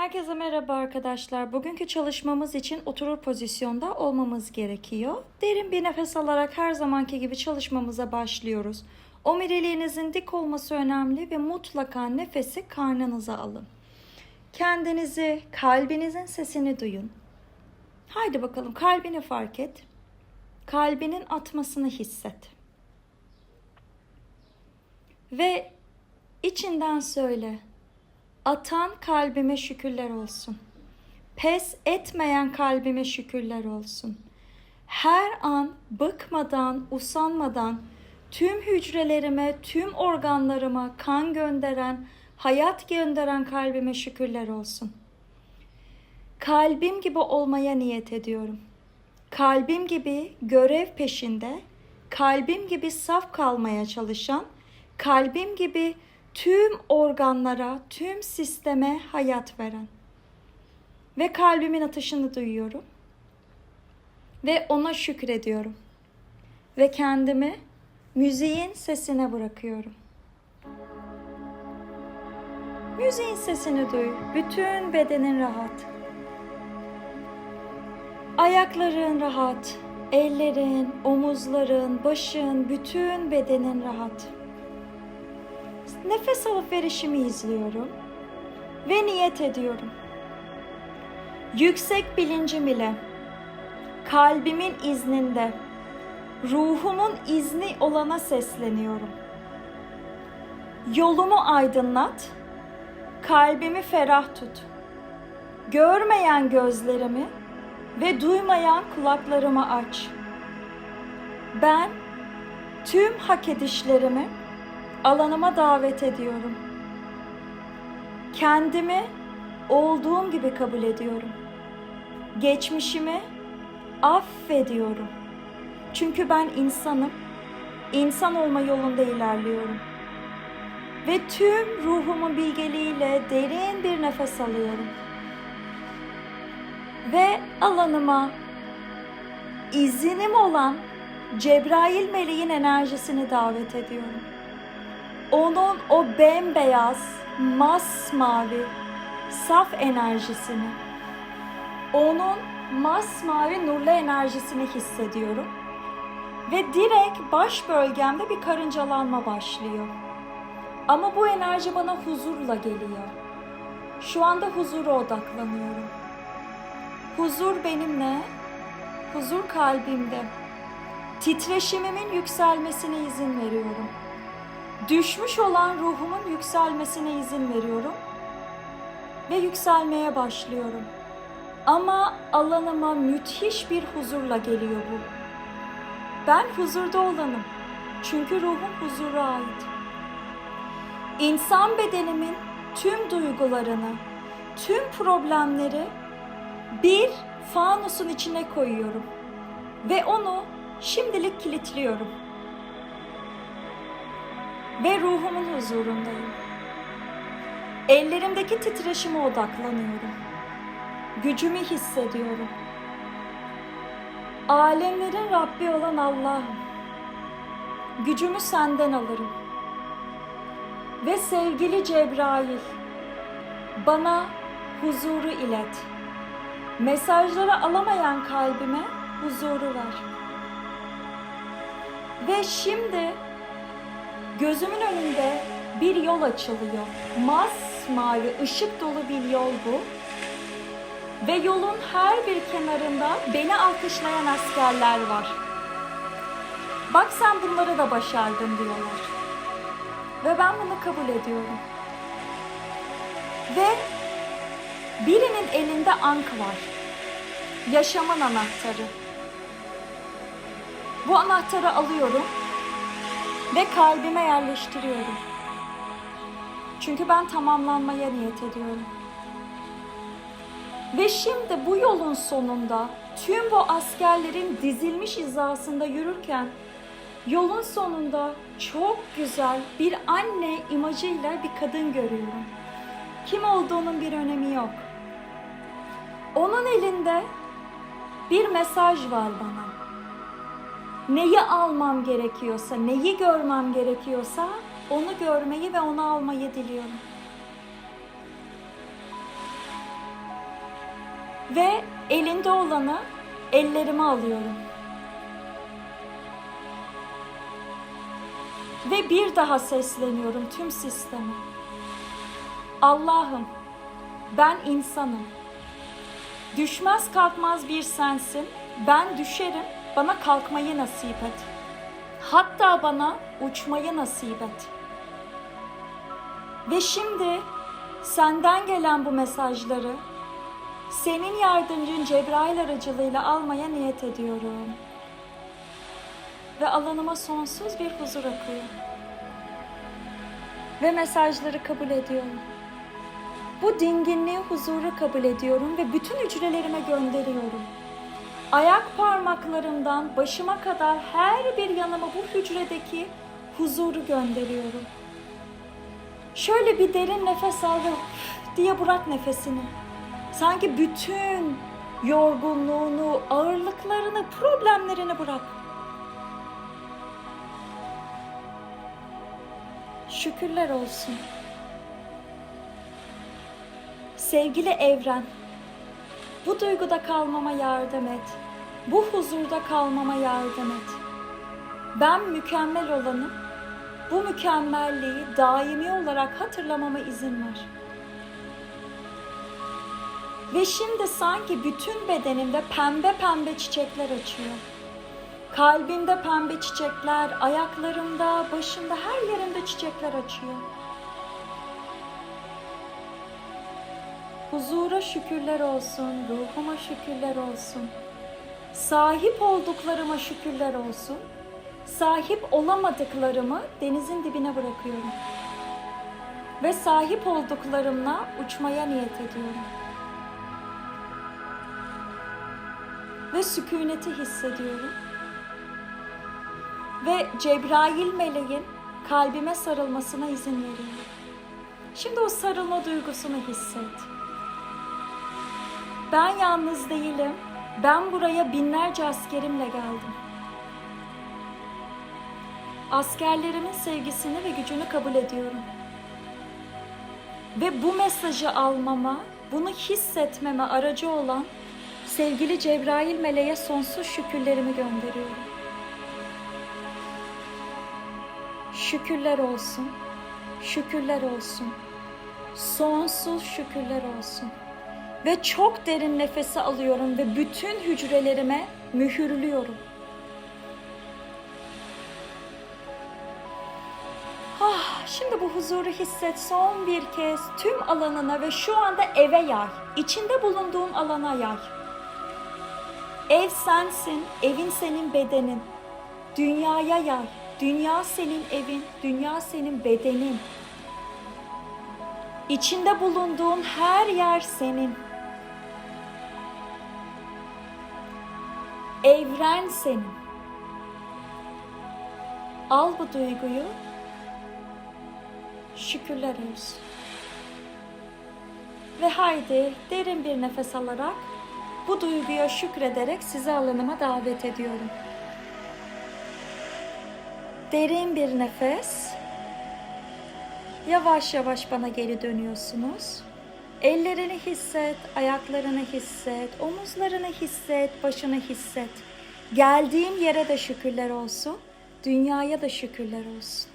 Herkese merhaba arkadaşlar. Bugünkü çalışmamız için oturur pozisyonda olmamız gerekiyor. Derin bir nefes alarak her zamanki gibi çalışmamıza başlıyoruz. Omuriliğinizin dik olması önemli ve mutlaka nefesi karnınıza alın. Kendinizi, kalbinizin sesini duyun. Haydi bakalım kalbini fark et. Kalbinin atmasını hisset. Ve içinden söyle. Atan kalbime şükürler olsun. Pes etmeyen kalbime şükürler olsun. Her an bıkmadan, usanmadan tüm hücrelerime, tüm organlarıma kan gönderen, hayat gönderen kalbime şükürler olsun. Kalbim gibi olmaya niyet ediyorum. Kalbim gibi görev peşinde, kalbim gibi saf kalmaya çalışan, kalbim gibi tüm organlara, tüm sisteme hayat veren. Ve kalbimin atışını duyuyorum. Ve ona şükrediyorum. Ve kendimi müziğin sesine bırakıyorum. Müziğin sesini duy. Bütün bedenin rahat. Ayakların rahat. Ellerin, omuzların, başın, bütün bedenin rahat. Nefes alıp verişimi izliyorum ve niyet ediyorum. Yüksek bilincim ile kalbimin izninde ruhumun izni olana sesleniyorum. Yolumu aydınlat, kalbimi ferah tut. Görmeyen gözlerimi ve duymayan kulaklarımı aç. Ben tüm hak edişlerimi alanıma davet ediyorum. Kendimi olduğum gibi kabul ediyorum. Geçmişimi affediyorum. Çünkü ben insanım. İnsan olma yolunda ilerliyorum. Ve tüm ruhumun bilgeliğiyle derin bir nefes alıyorum. Ve alanıma izinim olan Cebrail meleğin enerjisini davet ediyorum onun o bembeyaz, masmavi, saf enerjisini, onun masmavi nurlu enerjisini hissediyorum. Ve direkt baş bölgemde bir karıncalanma başlıyor. Ama bu enerji bana huzurla geliyor. Şu anda huzura odaklanıyorum. Huzur benimle, huzur kalbimde. Titreşimimin yükselmesine izin veriyorum düşmüş olan ruhumun yükselmesine izin veriyorum ve yükselmeye başlıyorum. Ama alanıma müthiş bir huzurla geliyor bu. Ben huzurda olanım. Çünkü ruhum huzura ait. İnsan bedenimin tüm duygularını, tüm problemleri bir fanusun içine koyuyorum ve onu şimdilik kilitliyorum ve ruhumun huzurundayım. Ellerimdeki titreşime odaklanıyorum. Gücümü hissediyorum. Alemlerin Rabbi olan Allah'ım. Gücümü senden alırım. Ve sevgili Cebrail, bana huzuru ilet. Mesajları alamayan kalbime huzuru ver. Ve şimdi Gözümün önünde bir yol açılıyor. Masmavi, ışık dolu bir yol bu. Ve yolun her bir kenarında beni alkışlayan askerler var. Bak sen bunları da başardın diyorlar. Ve ben bunu kabul ediyorum. Ve birinin elinde ank var. Yaşamın anahtarı. Bu anahtarı alıyorum ve kalbime yerleştiriyorum. Çünkü ben tamamlanmaya niyet ediyorum. Ve şimdi bu yolun sonunda tüm bu askerlerin dizilmiş hizasında yürürken yolun sonunda çok güzel bir anne imajıyla bir kadın görüyorum. Kim olduğunun bir önemi yok. Onun elinde bir mesaj var bana neyi almam gerekiyorsa, neyi görmem gerekiyorsa onu görmeyi ve onu almayı diliyorum. Ve elinde olanı ellerime alıyorum. Ve bir daha sesleniyorum tüm sisteme. Allah'ım ben insanım. Düşmez kalkmaz bir sensin. Ben düşerim. Bana kalkmayı nasip et. Hatta bana uçmayı nasip et. Ve şimdi senden gelen bu mesajları senin yardımcın Cebrail aracılığıyla almaya niyet ediyorum. Ve alanıma sonsuz bir huzur akıyor. Ve mesajları kabul ediyorum. Bu dinginliği, huzuru kabul ediyorum ve bütün hücrelerime gönderiyorum. Ayak parmaklarımdan başıma kadar her bir yanıma bu hücredeki huzuru gönderiyorum. Şöyle bir derin nefes al ve diye bırak nefesini. Sanki bütün yorgunluğunu, ağırlıklarını, problemlerini bırak. Şükürler olsun. Sevgili evren, bu duyguda kalmama yardım et. Bu huzurda kalmama yardım et. Ben mükemmel olanım. Bu mükemmelliği daimi olarak hatırlamama izin ver. Ve şimdi sanki bütün bedenimde pembe pembe çiçekler açıyor. Kalbimde pembe çiçekler, ayaklarımda, başımda, her yerimde çiçekler açıyor. Huzura şükürler olsun, ruhuma şükürler olsun. Sahip olduklarıma şükürler olsun. Sahip olamadıklarımı denizin dibine bırakıyorum. Ve sahip olduklarımla uçmaya niyet ediyorum. Ve sükuneti hissediyorum. Ve Cebrail meleğin kalbime sarılmasına izin veriyorum. Şimdi o sarılma duygusunu hisset. Ben yalnız değilim. Ben buraya binlerce askerimle geldim. Askerlerimin sevgisini ve gücünü kabul ediyorum. Ve bu mesajı almama, bunu hissetmeme aracı olan sevgili Cebrail meleğe sonsuz şükürlerimi gönderiyorum. Şükürler olsun. Şükürler olsun. Sonsuz şükürler olsun. Ve çok derin nefesi alıyorum ve bütün hücrelerime mühürlüyorum. Ah, şimdi bu huzuru hisset son bir kez tüm alanına ve şu anda eve yay. İçinde bulunduğun alana yay. Ev sensin, evin senin bedenin. Dünyaya yay. Dünya senin evin, dünya senin bedenin. İçinde bulunduğun her yer senin. Evren senin. Al bu duyguyu. Şükürler olsun. Ve haydi derin bir nefes alarak bu duyguya şükrederek sizi alanıma davet ediyorum. Derin bir nefes. Yavaş yavaş bana geri dönüyorsunuz. Ellerini hisset, ayaklarını hisset, omuzlarını hisset, başını hisset. Geldiğim yere de şükürler olsun, dünyaya da şükürler olsun.